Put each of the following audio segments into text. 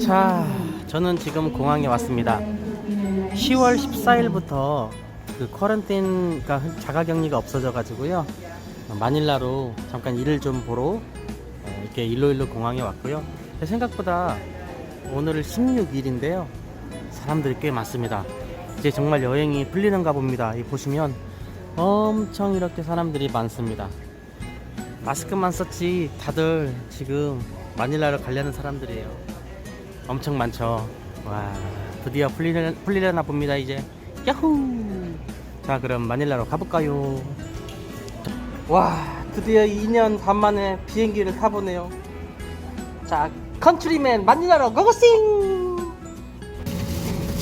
자, 저는 지금 공항에 왔습니다. 10월 14일부터 그 쿼런틴가 자가격리가 없어져 가지고요. 마닐라로 잠깐 일을 좀 보러 어, 이렇게 일로일로 공항에 왔고요. 생각보다 오늘 16일인데요. 사람들이 꽤 많습니다. 이제 정말 여행이 풀리는가 봅니다. 이 보시면 엄청 이렇게 사람들이 많습니다. 마스크만 썼지 다들 지금 마닐라로 가려는 사람들이에요. 엄청 많죠. 와, 드디어 풀리려, 풀리려나 봅니다, 이제. 야호! 자, 그럼 마닐라로 가볼까요? 와, 드디어 2년 반 만에 비행기를 타보네요. 자, 컨트리맨 마닐라로 고고싱!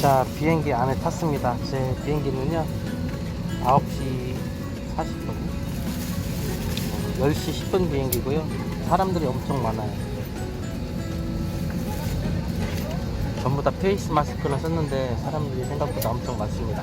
자, 비행기 안에 탔습니다. 제 비행기는요, 9시 40분. 10시 10분 비행기고요. 사람들이 엄청 많아요. 전부 다 페이스 마스크를 썼는데 사람들이 생각보다 엄청 많습니다.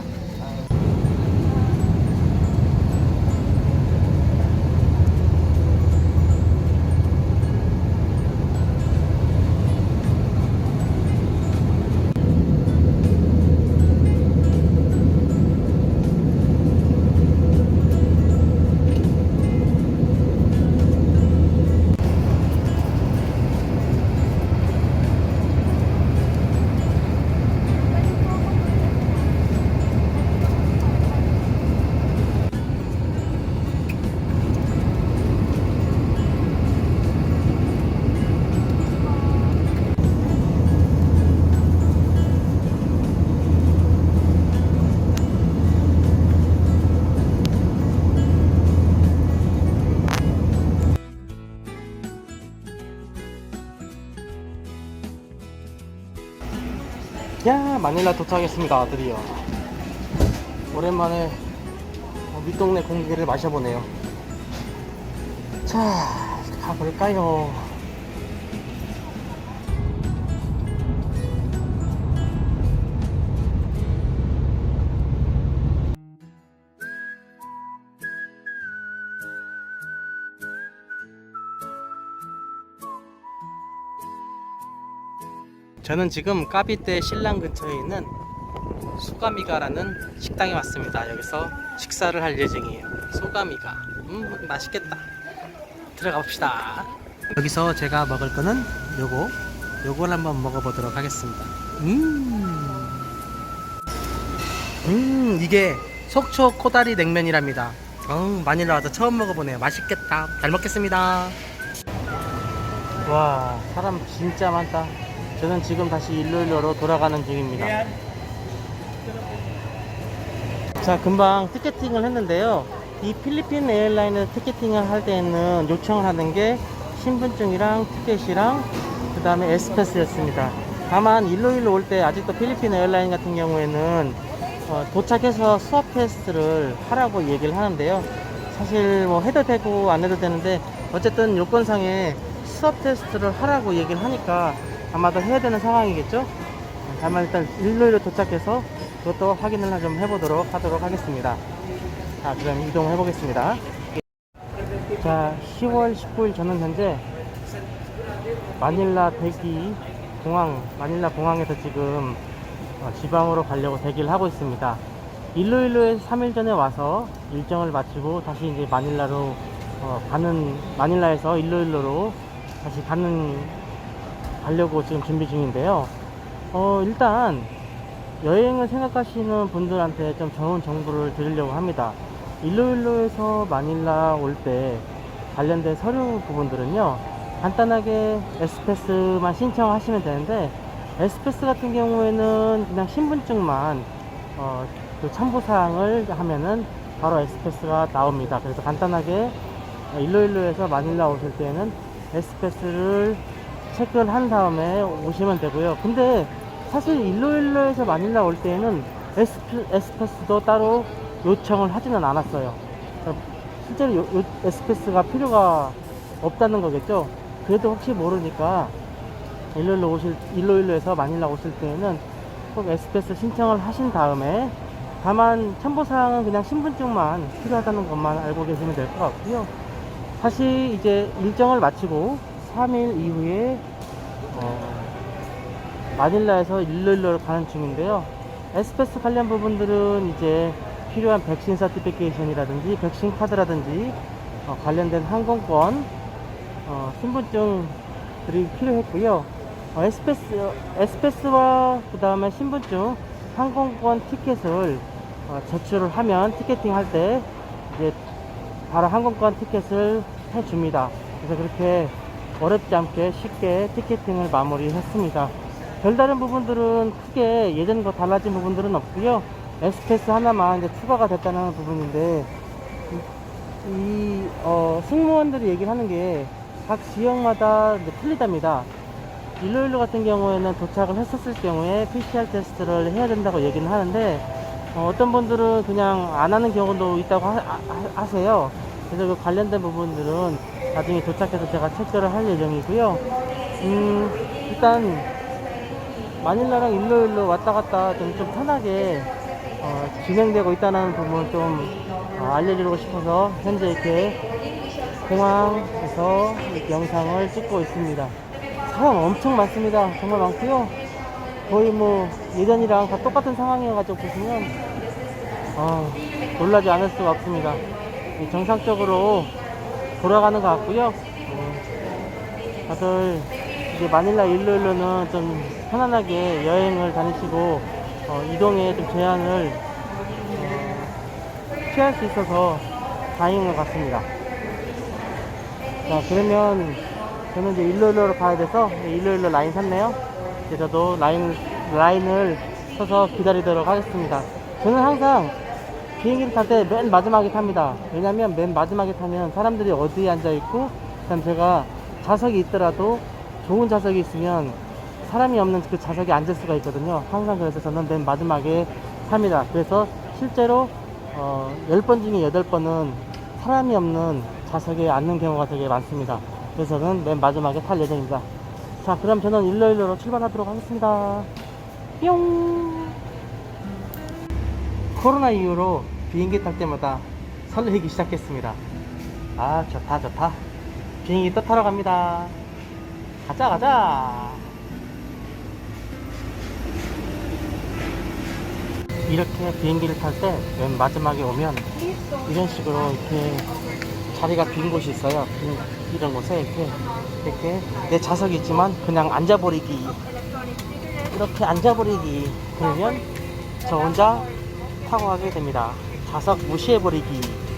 야 마닐라 도착했습니다 드디어 오랜만에 어, 밑동네 공기를 마셔보네요. 자 가볼까요 저는 지금 까비떼 신랑 근처에 있는 소가미가라는 식당에 왔습니다. 여기서 식사를 할 예정이에요. 소가미가. 음, 맛있겠다. 들어가 봅시다. 여기서 제가 먹을 거는 요거, 요걸 한번 먹어보도록 하겠습니다. 음, 음, 이게 속초 코다리 냉면이랍니다. 어, 마닐라 와서 처음 먹어보네요. 맛있겠다. 잘 먹겠습니다. 와, 사람 진짜 많다. 저는 지금 다시 일로일로로 돌아가는 중입니다. 자, 금방 티켓팅을 했는데요. 이 필리핀 에어라인을 티켓팅을 할 때는 요청을 하는 게 신분증이랑 티켓이랑 그 다음에 에스패스였습니다. 다만 일로일로 올 때 아직도 필리핀 에어라인 같은 경우에는 어, 도착해서 수업 테스트를 하라고 얘기를 하는데요. 사실 뭐 해도 되고 안 해도 되는데 어쨌든 요건상에 수업 테스트를 하라고 얘기를 하니까 아마도 해야 되는 상황이겠죠? 다만 일단 일로일로 도착해서 그것도 확인을 좀 해보도록 하도록 하겠습니다. 자, 그럼 이동해 보겠습니다. 자, 10월 19일 저는 현재 마닐라 대기 공항, 마닐라 공항에서 지금 어, 지방으로 가려고 대기를 하고 있습니다. 일로일로에 3일 전에 와서 일정을 마치고 다시 이제 마닐라로 어, 가는 마닐라에서 일로일로로 다시 가는 가려고 지금 준비 중인데요. 어, 일단 여행을 생각하시는 분들한테 좀 좋은 정보를 드리려고 합니다. 일로일로에서 마닐라 올 때 관련된 서류 부분들은요, 간단하게 에스패스만 신청하시면 되는데, 에스패스 같은 경우에는 그냥 신분증만 어, 그 첨부사항을 하면은 바로 에스패스가 나옵니다. 그래서 간단하게 일로일로에서 마닐라 오실 때는 에스패스를 체크를 한 다음에 오시면 되고요. 근데 사실 일로일로에서 마닐라 올 때에는 에스패스도 따로 요청을 하지는 않았어요. 그러니까 실제로 요, 요 에스패스가 필요가 없다는 거겠죠. 그래도 혹시 모르니까 일로일로 오실 일로일로에서 마닐라 오실 때에는 꼭 에스패스 신청을 하신 다음에 다만 첨부사항은 그냥 신분증만 필요하다는 것만 알고 계시면 될 것 같고요. 다시 이제 일정을 마치고 3일 이후에 어, 마닐라에서 일로일로로 가는 중인데요. 에스페스 관련 부분들은 이제 필요한 백신 서티피케이션이라든지 백신 카드라든지 어, 관련된 항공권 어, 신분증들이 필요했고요. 어, 에스페스, 에스페스와 그 다음에 신분증, 항공권 티켓을 어, 제출을 하면 티켓팅 할 때 이제 바로 항공권 티켓을 해줍니다. 그래서 그렇게 어렵지 않게 쉽게 티켓팅을 마무리했습니다. 별다른 부분들은 크게 예전과 달라진 부분들은 없고요. 에스페스 하나만 이제 추가가 됐다는 부분인데 이, 이, 어, 승무원들이 얘기를 하는 게 각 지역마다 틀리답니다. 일로일로 같은 경우에는 도착을 했었을 경우에 PCR 테스트를 해야 된다고 얘기는 하는데 어, 떤 분들은 그냥 안 하는 경우도 있다고 하, 세요 그래서 그 관련된 부분들은 나중에 도착해서 제가 체크를 할 예정이고요. 음, 일단 마닐라랑 일로일로 왔다 갔다 좀, 좀 편하게 어, 진행되고 있다는 부분 좀 어, 알려드리고 싶어서 현재 이렇게 공항에서 이렇게 영상을 찍고 있습니다. 사람 엄청 많습니다. 정말 많고요. 거의 뭐 예전이랑 다 똑같은 상황이어가지고 보시면 어, 놀라지 않을 수가 없습니다. 이 정상적으로 돌아가는 것 같고요. 어, 다들 이제 마닐라 일로일로는 좀 편안하게 여행을 다니시고 어, 이동에 좀 제한을 어, 피할 수 있어서 다행인 것 같습니다. 자 그러면 저는 이제 일로일로로 가야 돼서 일로일로 라인 샀네요. 이제 저도 라인 라인을 서서 기다리도록 하겠습니다. 저는 항상 비행기를 탈 때 맨 마지막에 탑니다. 왜냐면 맨 마지막에 타면 사람들이 어디에 앉아 있고, 그다음 제가 좌석이 있더라도 좋은 좌석이 있으면 사람이 없는 그 좌석에 앉을 수가 있거든요. 항상 그래서 저는 맨 마지막에 탑니다. 그래서 실제로 어, 10번 중에 8번은 사람이 없는 좌석에 앉는 경우가 되게 많습니다. 그래서 저는 맨 마지막에 탈 예정입니다. 자, 그럼 저는 일로일로로 출발하도록 하겠습니다. 뿅! 코로나 이후로 비행기 탈 때마다 설레기 시작했습니다. 아, 좋다, 좋다. 비행기 또 타러 갑니다. 가자, 가자! 이렇게 비행기를 탈 때 맨 마지막에 오면 이런 식으로 이렇게 자리가 빈 곳이 있어요. 빈 이런 곳에 이렇게 이렇게 내 좌석이 있지만 그냥 앉아버리기 이렇게 앉아버리기 그러면 저 혼자 타고 가게 됩니다. 좌석 무시해버리기